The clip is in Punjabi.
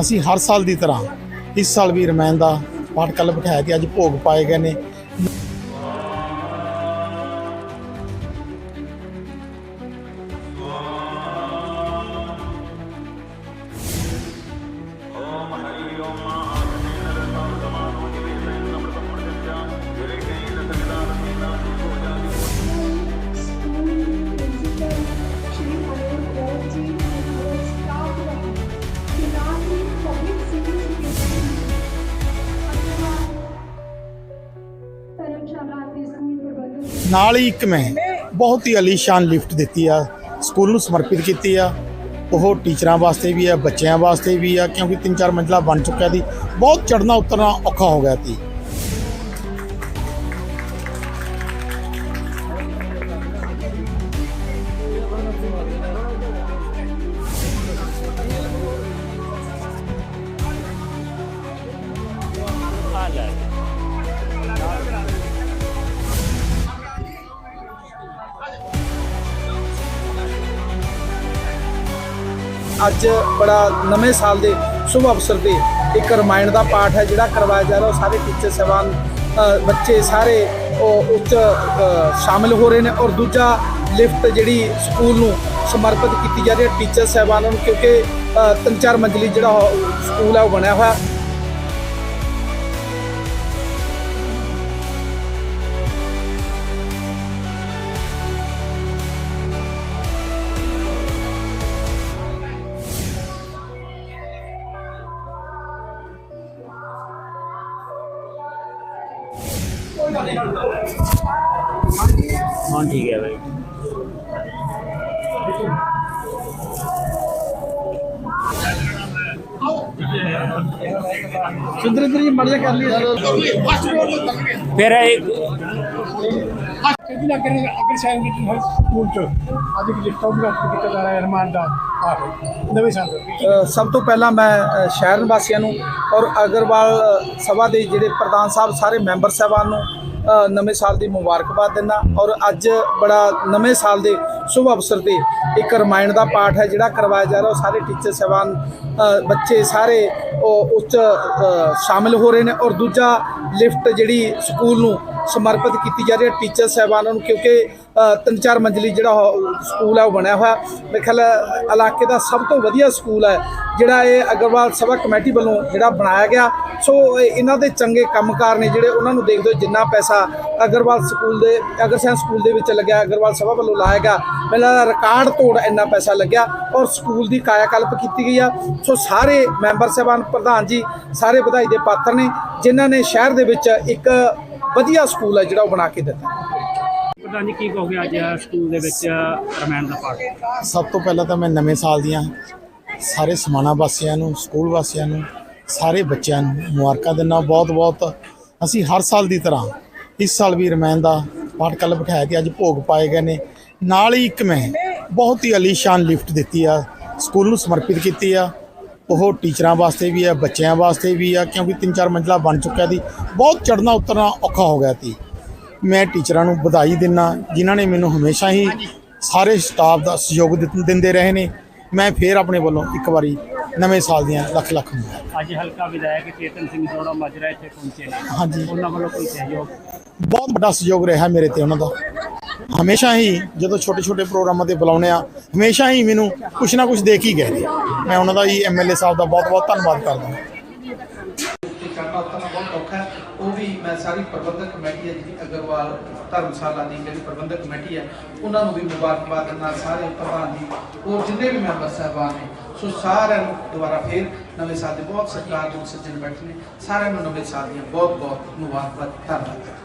ਅਸੀਂ ਹਰ ਸਾਲ ਦੀ ਤਰ੍ਹਾਂ ਇਸ ਸਾਲ ਵੀ ਰਮਾਇਣ ਦਾ ਪਾਠ ਕੱਲ੍ਹ ਬਿਠਾਇਆ ਤੇ ਅੱਜ ਭੋਗ ਪਾਏ ਗਏ ਨੇ। ਸ਼੍ਰੀ ਨਾਲ ਹੀ ਇੱਕ ਮੈਂ ਬਹੁਤ ਹੀ ਅਲੀਸ਼ਾਨ ਲਿਫਟ ਦਿੱਤੀ ਆ, ਸਕੂਲ ਨੂੰ ਸਮਰਪਿਤ ਕੀਤੀ ਆ। ਉਹ ਟੀਚਰਾਂ ਵਾਸਤੇ ਵੀ ਆ, ਬੱਚਿਆਂ ਵਾਸਤੇ ਵੀ ਆ, ਕਿਉਂਕਿ ਤਿੰਨ ਚਾਰ ਮੰਜ਼ਲਾ ਬਣ ਚੁੱਕਿਆ ਸੀ। ਬਹੁਤ ਚੜਨਾ ਉਤਰਨਾ ਔਖਾ ਹੋ ਗਿਆ ਸੀ। ਅੱਜ ਬੜਾ ਨਵੇਂ ਸਾਲ ਦੇ ਸ਼ੁਭ ਅਵਸਰ ਤੇ ਇੱਕ ਰਮਾਇਣ ਦਾ ਪਾਠ ਹੈ ਜਿਹੜਾ ਕਰਵਾਇਆ ਜਾ ਰਿਹਾ। ਉਹ ਸਾਰੇ ਟੀਚਰ ਸਹਿਬਾਨ ਬੱਚੇ ਸਾਰੇ ਉਹ ਉੱਚ ਸ਼ਾਮਿਲ ਹੋ ਰਹੇ ਨੇ ਔਰ ਦੂਜਾ ਲਿਫਟ ਜਿਹੜੀ ਸਕੂਲ ਨੂੰ ਸਮਰਪਿਤ ਕੀਤੀ ਜਾ ਰਹੀ ਹੈ ਟੀਚਰ ਸਹਿਬਾਨਾਂ ਨੂੰ ਕਿਉਂਕਿ ਅ, ਤਿੰਨ ਚਾਰ ਮੰਜ਼ਲੀ ਜਿਹੜਾ ਸਕੂਲ ਹੈ ਉਹ ਬਣਿਆ ਹੋਇਆ। ਹਾਂ ਠੀਕ ਹੈ ਭਾਈ ਸੁੰਦਰਿੰਦਰ ਜੀ ਮੜਿਆ ਕਰ ਲਈ ਫਿਰ ਇਹ ਕਿਹਦੀ ਲੱਗ ਰਹੀ ਅਗਰ ਸ਼ਾਇਦ ਕਿ ਹੈ ਸਕੂਲ ਚ ਅੱਜ ਕਿ ਜਿੱਟਾ ਵੀ ਰੱਖ ਕੇ ਚੱਲ ਰਿਹਾ ਰਮਾਨ ਦਾ ਨਵੇਂ ਸਾਲ ਸਭ ਤੋਂ ਪਹਿਲਾਂ ਮੈਂ ਸ਼ਹਿਰ ਨਿਵਾਸੀਆਂ ਨੂੰ ਔਰ ਅਗਰਵਾਲ ਸਭਾ ਦੇ ਜਿਹੜੇ ਪ੍ਰਧਾਨ ਸਾਹਿਬ, ਸਾਰੇ ਮੈਂਬਰ ਸਾਹਿਬਾਨ ਨੂੰ ਨਵੇਂ ਸਾਲ ਦੀ ਮੁਬਾਰਕਬਾਦ ਦਿੰਦਾ ਔਰ ਅੱਜ ਬੜਾ ਨਵੇਂ ਸਾਲ ਦੇ ਸ਼ੁਭ ਅਵਸਰ ਤੇ ਇੱਕ ਰਮਾਇਣ ਦਾ ਪਾਠ ਹੈ ਜਿਹੜਾ ਕਰਵਾਇਆ ਜਾ ਰਿਹਾ। ਉਹ ਸਾਰੇ ਟੀਚਰ ਸਹਿਬਾਨ ਬੱਚੇ ਸਾਰੇ ਉਹ ਉੱਚ ਅ, ਸ਼ਾਮਿਲ ਹੋ ਰਹੇ ਨੇ ਔਰ ਦੂਜਾ ਲਿਫਟ ਜਿਹੜੀ ਸਕੂਲ ਨੂੰ ਸਮਰਪਿਤ ਕੀਤੀ ਜਾ ਰਹੀ ਹੈ। ਟੀਚਰ ਸਹਿਬਾਨਾਂ ਨੂੰ ਕਿਉਂਕਿ ਤਿੰਨ ਚਾਰ ਮੰਜ਼ਲੀ ਜਿਹੜਾ ਉਹ ਸਕੂਲ ਹੈ ਉਹ ਬਣਿਆ ਹੋਇਆ। ਮੇਰੇ ਖਿਆਲ ਇਲਾਕੇ ਦਾ ਸਭ ਤੋਂ ਵਧੀਆ ਸਕੂਲ ਹੈ ਜਿਹੜਾ ਇਹ ਅਗਰਵਾਲ ਸਭਾ ਕਮੇਟੀ ਵੱਲੋਂ ਜਿਹੜਾ ਬਣਾਇਆ ਗਿਆ। ਸੋ ਇਹਨਾਂ ਦੇ ਚੰਗੇ ਕੰਮਕਾਰ ਨੇ ਜਿਹੜੇ ਉਹਨਾਂ ਨੂੰ ਦੇਖਦੇ ਹੋ ਜਿੰਨਾ ਪੈਸਾ ਅਗਰਵਾਲ ਸਕੂਲ ਦੇ ਅਗਰਸੈਨ ਸਕੂਲ ਦੇ ਵਿੱਚ ਲੱਗਿਆ, ਅਗਰਵਾਲ ਸਭਾ ਵੱਲੋਂ ਲਾਇਆ ਗਿਆ, ਮੈਨੂੰ ਰਿਕਾਰਡ ਤੋੜ ਇੰਨਾ ਪੈਸਾ ਲੱਗਿਆ ਔਰ ਸਕੂਲ ਦੀ ਕਾਇਆਕਲਪ ਕੀਤੀ ਗਈ ਆ। ਸੋ, ਸਾਰੇ ਮੈਂਬਰ ਸਾਹਿਬਾਨ, ਪ੍ਰਧਾਨ ਜੀ, ਸਾਰੇ ਵਧਾਈ ਦੇ ਪਾਤਰ ਨੇ, ਜਿਨ੍ਹਾਂ ਨੇ ਸ਼ਹਿਰ ਦੇ ਵਿੱਚ ਇੱਕ ਵਧੀਆ ਸਕੂਲ ਹੈ ਜਿਹੜਾ ਉਹ ਬਣਾ ਕੇ ਦਿੱਤਾ। ਪ੍ਰਧਾਨ ਜੀ ਕੀ ਕਹੋਗੇ ਅੱਜ ਸਕੂਲ ਦੇ ਵਿੱਚ ਰਮਾਇਣ ਦਾ ਪਾਠ? ਸਭ ਤੋਂ ਪਹਿਲਾਂ ਤਾਂ ਮੈਂ ਨਵੇਂ ਸਾਲ ਦੀਆਂ ਸਾਰੇ ਸਮਾਣਾ ਵਾਸੀਆਂ ਨੂੰ, ਸਕੂਲ ਵਾਸੀਆਂ ਨੂੰ, ਸਾਰੇ ਬੱਚਿਆਂ ਨੂੰ ਮੁਬਾਰਕਾਂ ਦਿੰਦਾ ਬਹੁਤ ਬਹੁਤ ਅਸੀਂ ਹਰ ਸਾਲ ਦੀ ਤਰ੍ਹਾਂ ਇਸ ਸਾਲ ਵੀ ਰਮਾਇਣ ਦਾ ਪਾਠ ਕੱਲ੍ਹ ਬਿਠਾਇਆ ਤੇ ਅੱਜ ਭੋਗ ਪਾਏ ਗਏ ਨੇ। ਨਾਲ ਹੀ ਇੱਕ ਮੈਂ ਬਹੁਤ ਹੀ ਅਲੀਸ਼ਾਨ ਲਿਫਟ ਦਿੱਤੀ ਆ, ਸਕੂਲ ਨੂੰ ਸਮਰਪਿਤ ਕੀਤੀ ਆ। ਉਹ ਟੀਚਰਾਂ ਵਾਸਤੇ ਵੀ ਆ, ਬੱਚਿਆਂ ਵਾਸਤੇ ਵੀ ਆ, ਕਿਉਂਕਿ ਤਿੰਨ ਚਾਰ ਮੰਜ਼ਲਾ ਬਣ ਚੁੱਕਿਆ ਸੀ। ਬਹੁਤ ਚੜਨਾ ਉਤਰਨਾ ਔਖਾ ਹੋ ਗਿਆ ਸੀ। ਮੈਂ ਟੀਚਰਾਂ ਨੂੰ ਵਧਾਈ ਦਿੰਦਾ ਜਿਨ੍ਹਾਂ ਨੇ ਮੈਨੂੰ ਹਮੇਸ਼ਾ ਹੀ ਸਾਰੇ ਸਟਾਫ ਦਾ ਸਹਿਯੋਗ ਦਿੰਦੇ ਰਹੇ ਨੇ। ਮੈਂ ਫੇਰ ਆਪਣੇ ਵੱਲੋਂ ਇੱਕ ਵਾਰੀ ਨਵੇਂ ਸਾਲ ਦੀਆਂ ਲੱਖ ਲੱਖ ਮੁਬਾਰਕਾਂ। ਅੱਜ ਹਲਕਾ ਵਿਧਾਇਕ ਚੇਤਨ ਸਿੰਘ ਜੋੜਾ ਮਾਜਰਾ ਇੱਥੇ ਪਹੁੰਚੇ ਨੇ। ਹਾਂਜੀ। ਉਹਨਾਂ ਵੱਲੋਂ ਕੋਈ ਸਹਿਯੋਗ? ਬਹੁਤ ਵੱਡਾ ਸਹਿਯੋਗ ਰਿਹਾ ਮੇਰੇ ਤੇ ਉਹਨਾਂ ਦਾ। ਹਮੇਸ਼ਾ ਹੀ ਜਦੋਂ ਛੋਟੇ ਛੋਟੇ ਪ੍ਰੋਗਰਾਮਾਂ ਤੇ ਬੁਲਾਉਂਦੇ ਆ ਹਮੇਸ਼ਾ ਹੀ ਮੈਨੂੰ ਕੁਛ ਨਾ ਕੁਛ ਦੇ ਕੇ ਹੀ ਗਏ ਨੇ। ਮੈਂ ਉਹਨਾਂ ਦਾ ਹੀ ਐਮਐਲਏ ਸਾਹਿਬ ਦਾ ਬਹੁਤ ਬਹੁਤ ਧੰਨਵਾਦ ਕਰਦਾ ਤੇ ਕਰਨਾ ਉਤਨਾ ਬਹੁਤ ਔਖਾ ਹੈ ਉਹ ਵੀ ਮੈਂ ਸਾਰੀ ਪ੍ਰਬੰਧਕ ਕਮੇਟੀ ਹੈ ਜਿਹੜੀ ਅਗਰਵਾਲ ਧਰਮਸ਼ਾਲਾ ਦੀ ਜਿਹੜੀ ਪ੍ਰਬੰਧਕ ਕਮੇਟੀ ਹੈ, ਉਹਨਾਂ ਨੂੰ ਵੀ ਮੁਬਾਰਕਬਾਦ ਦਿੰਦਾ ਸਾਰੇ ਪ੍ਰਧਾਨ ਜੀ ਹੋਰ ਜਿੰਨੇ ਵੀ ਮੈਂਬਰ ਸਾਹਿਬਾਨ ਨੇ, ਸੋ ਸਾਰਿਆਂ ਨੂੰ ਦੁਬਾਰਾ ਫੇਰ ਨਵੇਂ ਸਾਲ ਦੇ ਬਹੁਤ ਸਤਿਕਾਰਯੋਗ ਸੱਜਣ ਬੈਠੇ ਨੇ, ਸਾਰਿਆਂ ਨੂੰ ਨਵੇਂ ਸਾਲ ਦੀਆਂ ਬਹੁਤ ਬਹੁਤ ਮੁਬਾਰਕਬਾਦ, ਧੰਨਵਾਦ।